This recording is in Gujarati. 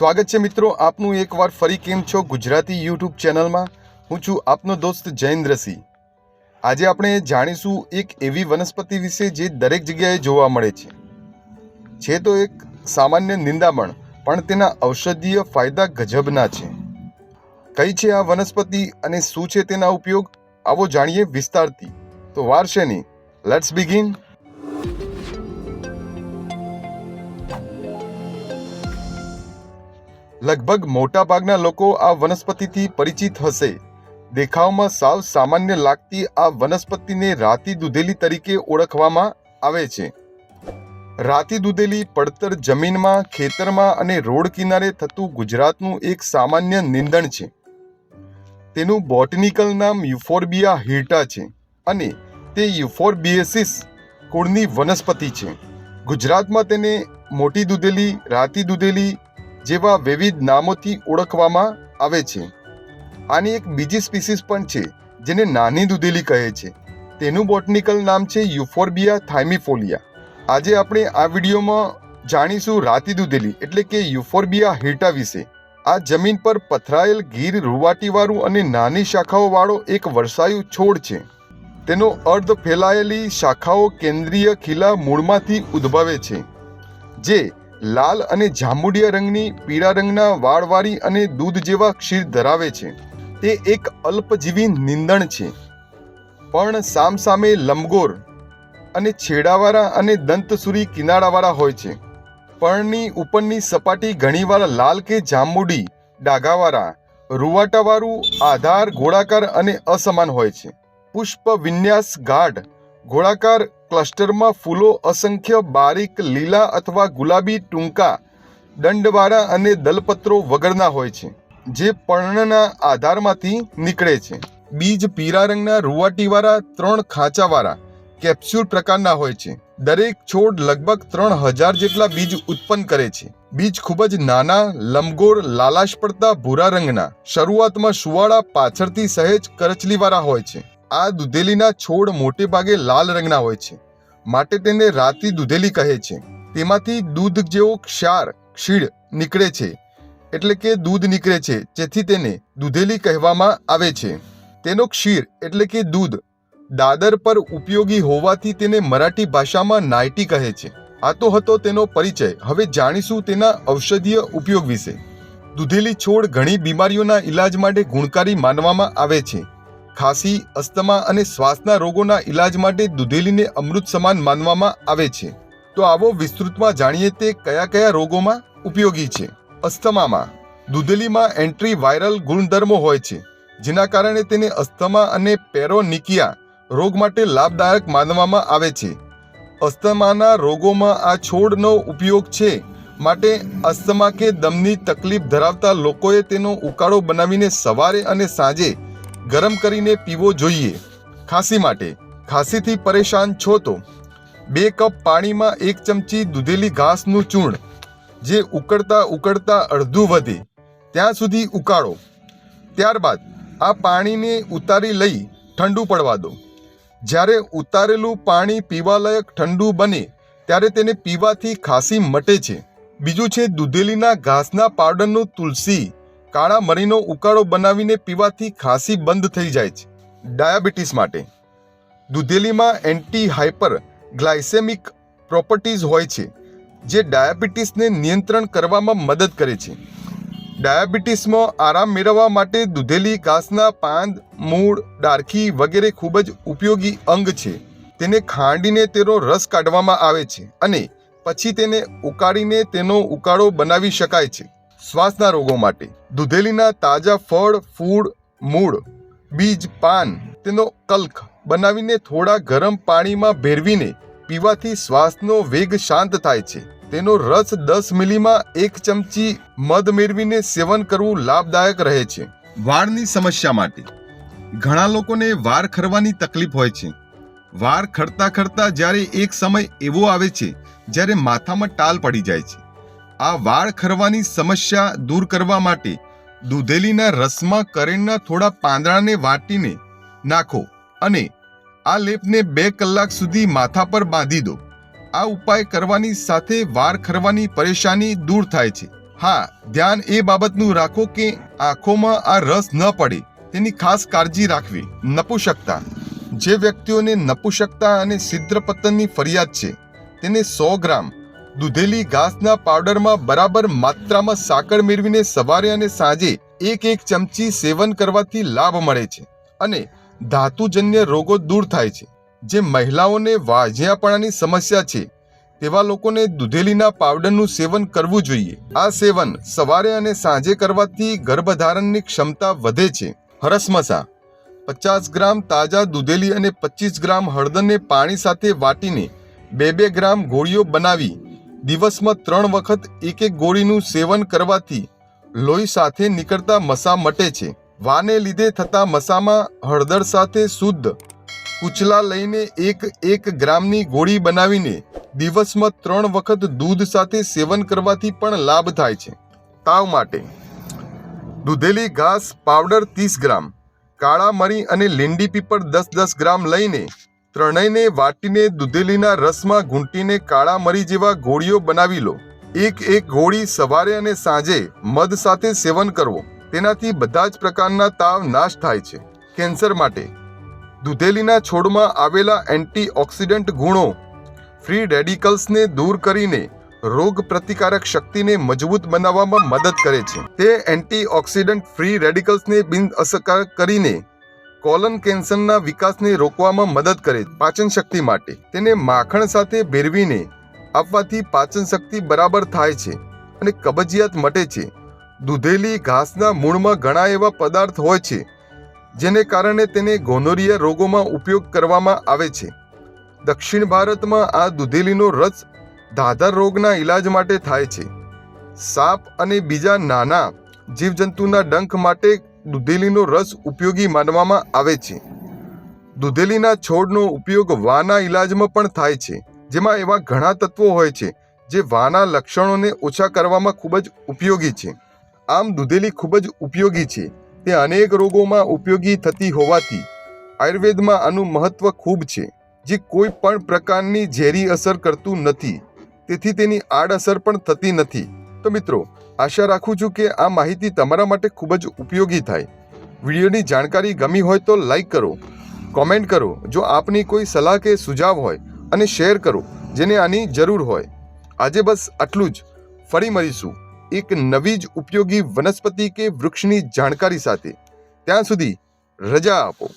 સ્વાગત છે મિત્રો આપનું એકવાર ફરી કેમ છો ગુજરાતી યુટ્યુબ ચેનલમાં? હું છું આપનો દોસ્ત જયેન્દ્રસિંહ આજે આપણે જાણીશું એક એવી વનસ્પતિ વિશે જે દરેક જગ્યાએ જોવા મળે છે. છે તો એક સામાન્ય નિંદામણ, પણ તેના ઔષધીય ફાયદા ગજબના છે. કઈ છે આ વનસ્પતિ અને શું છે તેના ઉપયોગ? આવો જાણીએ વિસ્તારથી. તો વાર છે નહીં. લેટ્સ બિગિન લગભગ મોટાભાગના લોકો આ વનસ્પતિથી પરિચિત હશે. દેખાવમાં સાવ સામાન્ય લાગતી આ વનસ્પતિને રાતી દૂધેલી તરીકે ઓળખવામાં આવે છે. રાતી દૂધેલી પડતર જમીનમાં, ખેતરમાં અને રોડ કિનારે થતું ગુજરાતનું એક સામાન્ય નિંદણ છે. તેનું બોટનિકલ નામ યુફોર્બિયા હિર્ટા છે અને તે યુફોર્બિએસિસ કુળની વનસ્પતિ છે. ગુજરાતમાં તેને મોટી દૂધેલી, રાતી દૂધેલી જેવા વિવિધ નામોથી ઓળખવામાં આવે છે. આની એક બીજી સ્પીસીસ પણ છે, જેને નાની દૂધેલી કહે છે. તેનું બોટનિકલ નામ છે યુફોર્બિયા થાઇમિફોલિયા. આજે આપણે આ વિડીયોમાં જાણીશું રાતી દૂધેલી, એટલે કે યુફોર્બિયા હેટા વિશે. આ જમીન પર પથરાયેલ ગીર, રૂવાટીવાળું અને નાની શાખાઓવાળો એક વર્ષાયુ છોડ છે. તેનો અર્ધ ફેલાયેલી શાખાઓ કેન્દ્રીય ખીલા મૂળમાંથી ઉદ્ભવે છે, જે લાલ અને જાંબુડિયા રંગની પીળા રંગના વાળવાળી અને દૂધ જેવા ક્ષીર ધરાવે છે. તે એક અલ્પજીવી નિંદણ છે. પણ સામસામે લંબગોર અને છેડાવાળા અને દંતસુરી કિનારાવાળા હોય છે. પર્ણની ઉપરની સપાટી ઘણીવાર લાલ કે જાંબુડી, ડાઘાવાળા, રૂવાટાવાળું, આધાર, ગોળાકાર અને અસમાન હોય છે. પુષ્પ વિન્યાસ ગાઢ, ગોળાકાર ક્લસ્ટરમાં ફૂલો અસંખ્ય બારીક, લીલા અથવા ગુલાબી ટૂંકા, દંડવાળા અને દલપત્રો વગરના હોય છે, જે પર્ણના આધારમાંથી નીકળે છે. બીજ પીળા રંગના રૂવાટીવાળા ત્રણ ખાંચાવાળા, કેપ્સ્યુલ પ્રકારના હોય છે. દરેક છોડ લગભગ ત્રણ હજાર જેટલા બીજ ઉત્પન્ન કરે છે. બીજ ખૂબ જ નાના, લંબગોળ, લાલાશ પડતા ભૂરા રંગના, શરૂઆતમાં સુવાળા, પાછળથી સહેજ કરચલીવાળા હોય છે. આ દુધેલીના છોડ મોટે ભાગે લાલ રંગના હોય છે. માટે તેને રાતી દૂધેલી કહે છે. તેમાંથી દૂધ જેવો ક્ષાર ક્ષીર નીકળે છે. એટલે કે દૂધ નીકળે છે, જેથી તેને દૂધેલી કહેવામાં આવે છે. તેનો ક્ષીર એટલે કે દૂધ, દાદર પર ઉપયોગી હોવાથી તેને મરાઠી ભાષામાં નાયટી કહે છે. આ તો હતો તેનો પરિચય. હવે જાણીશું તેના ઔષધીય ઉપયોગ વિશે. દૂધેલી છોડ ઘણી બીમારીઓના ઈલાજ માટે ગુણકારી માનવામાં આવે છે. ખાંસી, અસ્થમા અને શ્વાસના રોગોના ઈલાજ માટે દૂધેલીને અમૃત સમાન માનવામાં આવે છે. તો આવો વિસ્તૃતમાં જાણીએ તે કયા કયા રોગોમાં ઉપયોગી છે. અસ્થમામાં દુધેલીમાં એન્ટ્રી વાયરલ ગુણધર્મો હોય છે, જેના કારણે તેને અસ્થમા અને પેરોનિકિયા રોગ માટે લાભદાયક માનવામાં આવે છે. અસ્થમાના રોગોમાં આ છોડનો ઉપયોગ છે માટે અસ્થમા કે દમની તકલીફ ધરાવતા લોકોએ તેનો ઉકાળો બનાવીને સવારે અને સાંજે ગરમ કરીને પીવો જોઈએ. ખાંસી માટે. ખાંસીથી પરેશાન છો તો. બે કપ પાણીમાં એક ચમચી દૂધેલી ઘાસનું ચૂર્ણ, જે ઉકળતા ઉકળતા અડધું વધે. ત્યાં સુધી ઉકાળો. ત્યારબાદ આ પાણીને ઉતારી લઈ ઠંડુ પડવા દો. જ્યારે ઉતારેલું પાણી પીવાલાયક ઠંડુ બને, ત્યારે તેને પીવાથી ખાંસી મટે છે. બીજું છે દૂધેલીના ઘાસના પાવડરનું તુલસી કાળા મરીનો ઉકાળો બનાવીને પીવાથી ખાંસી બંધ થઈ જાય છે. ડાયાબિટીસ માટે દૂધેલીમાં એન્ટી હાઇપર ગ્લાયસેમિક પ્રોપર્ટીઝ હોય છે, જે ડાયાબિટીસને નિયંત્રણ કરવામાં મદદ કરે છે. ડાયાબિટીસમાં આરામ મેળવવા માટે દૂધેલી ઘાસના પાંદ, મૂળ, ડારખી વગેરે ખૂબ જ ઉપયોગી અંગ છે. તેને ખાંડીને તેનો રસ કાઢવામાં આવે છે અને પછી તેને ઉકાળીને તેનો ઉકાળો બનાવી શકાય છે. શ્વાસના રોગો માટે. દૂધેલીના તાજા ફળ, ફૂડ, મૂળ, બીજ, પાન, તેનો કલ્ક બનાવીને થોડા ગરમ પાણીમાં ભેળવીને પીવાથી શ્વાસનો વેગ શાંત થાય છે. તેનો રસ દસ મિલીમાં એક ચમચી મધ મેળવીને સેવન કરવું લાભદાયક રહે છે. વાળની સમસ્યા માટે. ઘણા લોકોને વાળ ખરવાની તકલીફ હોય છે. વાળ ખરતા ખરતા જ્યારે એક સમય એવો આવે છે, જ્યારે માથામાં ટાલ પડી જાય છે. આ વાળ ખરવાની સમસ્યા દૂર કરવા માટે દૂધેલીના રસમાં કરેણના થોડા પાંદડાને વાટીને નાખો અને આ લેપને બે કલાક સુધી માથા પર બાંધી દો. આ ઉપાય કરવાની સાથે વાળ ખરવાની પરેશાની દૂર થાય છે. હા, ધ્યાન એ બાબતનું રાખો કે આંખોમાં આ રસ ન પડે. તેની ખાસ કાળજી રાખવી. નપુશકતા જે વ્યક્તિઓને નપુસકતા અને સિદ્રપતનની ફરિયાદ છે, તેને સો ગ્રામ દૂધેલી ઘાસના પાવડરમાં બરાબર માત્રામાં સાકર મેળવીને સવારે અને સાંજે એક એક ચમચી સેવન કરવાથી લાભ મળે છે અને ધાતુજન્ય રોગો દૂર થાય છે. જે મહિલાઓને વાજિયાપણાની સમસ્યા છે, તેવા લોકોને દૂધેલીના પાવડરનું સેવન કરવું જોઈએ. આ સેવન સવારે અને સાંજે કરવાથી ગર્ભધારણની ક્ષમતા વધે છે. હરસમસા પચાસ ગ્રામ તાજા દૂધેલી અને પચીસ ગ્રામ હળદરને પાણી સાથે વાટીને બે બે ગ્રામ ગોળીઓ બનાવી દિવસમાં ત્રણ વખત એક એક ગોળીનું સેવન કરવાથી લોહી સાથે નીકળતા મસા મટે છે. વાને લીધે થતા મસામાં હળદર સાથે શુદ્ધ કૂચલા લઈને એક એક ગ્રામની ગોળી બનાવીને દિવસમાં ત્રણ વખત દૂધ સાથે સેવન કરવાથી પણ લાભ થાય છે. તાવ માટે દૂધેલી ઘાસ, પાવડર ત્રીસ ગ્રામ, કાળા મરી અને લીંડી પીપળ દસ દસ ગ્રામ લઈને ત્રણેયને વાટીને દૂધેલીના રસમાં ઘૂંટીને કાળા મરી જેવા ગોળીઓ બનાવી લો. એક એક ગોળી સવારે અને સાંજે મધ સાથે સેવન કરવો. તેનાથી બધા જ પ્રકારના તાવ નાશ થાય છે. કેન્સર માટે. દૂધેલીના છોડમાં આવેલા એન્ટીઓક્સિડન્ટ ગુણો. ફ્રી રેડિકલ્સને દૂર કરીને રોગ પ્રતિકારક શક્તિને મજબૂત બનાવવામાં મદદ કરે છે. તે એન્ટીઓક્સિડન્ટ ફ્રી રેડિકલ્સને બિન અસરકારક કરીને કોલન કેન્સરના વિકાસને રોકવામાં મદદ કરે પાચન શક્તિ માટે. તેને માખણ સાથે ભેરવીને આપવાથી પાચન શક્તિ બરાબર થાય છે અને કબજિયાત મટે છે. દૂધેલી ઘાસના મૂળમાં ઘણા એવા પદાર્થ હોય છે, જેને કારણે તેને ગોનોરિયા રોગોમાં ઉપયોગ કરવામાં આવે છે. દક્ષિણ ભારતમાં આ દૂધેલીનો રસ ધાધર રોગના ઈલાજ માટે થાય છે. સાપ અને બીજા નાના જીવજંતુના ડંખ માટે દૂધેલીનો રસ ઉપયોગી માનવામાં આવે છે. દૂધેલીના છોડનો ઉપયોગ વાના ઈલાજમાં પણ થાય છે, જેમાં એવા ઘણા તત્વો હોય છે, જે વાના લક્ષણોને ઓછા કરવામાં ખૂબ જ ઉપયોગી છે. આમ દૂધેલી ખૂબ જ ઉપયોગી છે, તે અનેક રોગોમાં ઉપયોગી થતી હોવાથી આયુર્વેદમાં આનું મહત્વ ખૂબ છે, જે કોઈ પણ પ્રકારની ઝેરી અસર કરતું નથી, તેથી તેની આડઅસર પણ થતી નથી. તો મિત્રો, આશા રાખું છું કે આ માહિતી તમારા માટે ખૂબ જ ઉપયોગી થાય. વિડીયોની જાણકારી ગમી હોય તો લાઈક કરો, કોમેન્ટ કરો, જો આપની કોઈ સલાહ કે સુઝાવ હોય, અને શેર કરો, જેને આની જરૂર હોય. આજે બસ આટલું જ. ફરી મળીશું એક નવી જ ઉપયોગી વનસ્પતિ કે વૃક્ષની જાણકારી સાથે. ત્યાં સુધી રજા આપો.